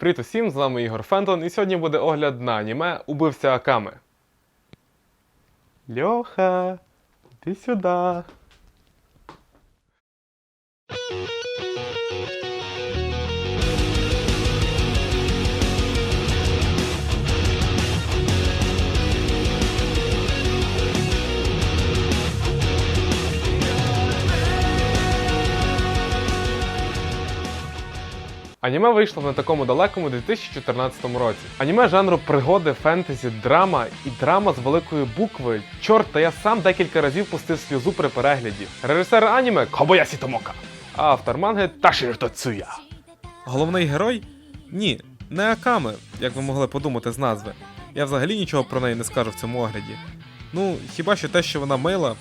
Привіт усім, з вами Ігор Фентон, і сьогодні буде огляд на аніме Убивця Аками. Льоха, іди сюди. Аніме вийшло на такому далекому 2014 році. Аніме жанру пригоди, фентезі, драма і драма з великої букви. Чорт, та я сам декілька разів пустив сльозу при перегляді. Режисер аніме Кобаясі Томока. А автор манги Ташіро Тоцуя. Головний герой? Ні, не Акаме, як ви могли подумати з назви. Я взагалі нічого про неї не скажу в цьому огляді. Ну, хіба що те, що вона мила.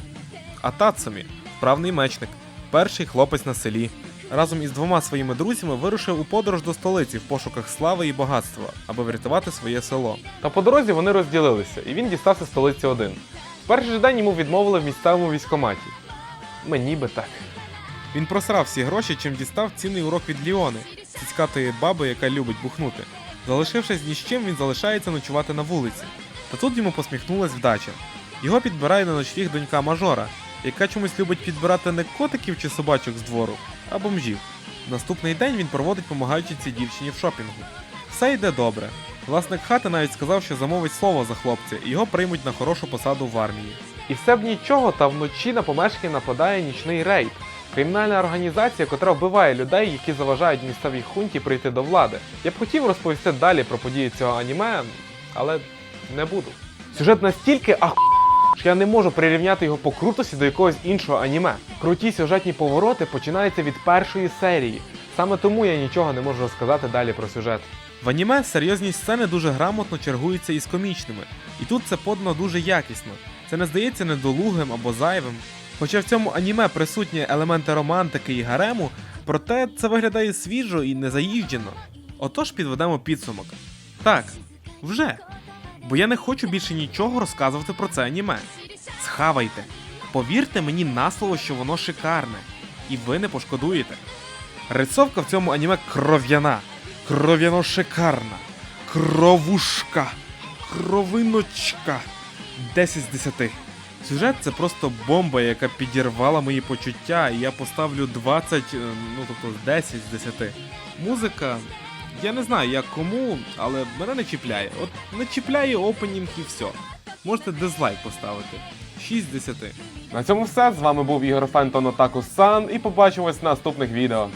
А Тацумі вправний мечник, перший хлопець на селі. Разом із двома своїми друзями вирушив у подорож до столиці в пошуках слави і багатства, аби врятувати своє село. Та по дорозі вони розділилися, і він дістався столиці один. В перший же день йому відмовили в місцевому військкоматі. Мені би так. Він просрав всі гроші, чим дістав цінний урок від Ліони, цицькатої баби, яка любить бухнути. Залишившись ні з чим, він залишається ночувати на вулиці. Та тут йому посміхнулась вдача. Його підбирає на ночліг донька мажора, яка чомусь любить підбирати не котиків чи собачок з двору, а бомжів. Наступний день він проводить, помагаючи цій дівчині в шопінгу. Все йде добре. Власник хати навіть сказав, що замовить слово за хлопця, і його приймуть на хорошу посаду в армії. І все б нічого, та вночі на помешкання нападає нічний рейд. Кримінальна організація, котра вбиває людей, які заважають місцевій хунті прийти до влади. Я б хотів розповісти далі про події цього аніме, але не буду. Сюжет настільки ах... що я не можу прирівняти його по крутості до якогось іншого аніме. Круті сюжетні повороти починаються від першої серії. Саме тому я нічого не можу розказати далі про сюжет. В аніме серйозні сцени дуже грамотно чергуються із комічними, і тут це подано дуже якісно. Це не здається недолугим або зайвим. Хоча в цьому аніме присутні елементи романтики і гарему, проте це виглядає свіжо і незаїжджено. Отож підведемо підсумок. Так, вже. Бо я не хочу більше нічого розказувати про це аніме. Схавайте. Повірте мені на слово, що воно шикарне, і ви не пошкодуєте. Рисовка в цьому аніме кров'яна, кров'яно шикарна, кровушка, кровиночка. 10 з 10. Сюжет це просто бомба, яка підірвала мої почуття, і я поставлю 20, е, ну тобто 10 з 10. Музика, я не знаю як кому, але мене не чіпляє. От не чіпляє опенінг і все. Можете дизлайк поставити. 6 з 10. На цьому все. З вами був Ігор Фентон Отаку Сан і побачимось в наступних відео.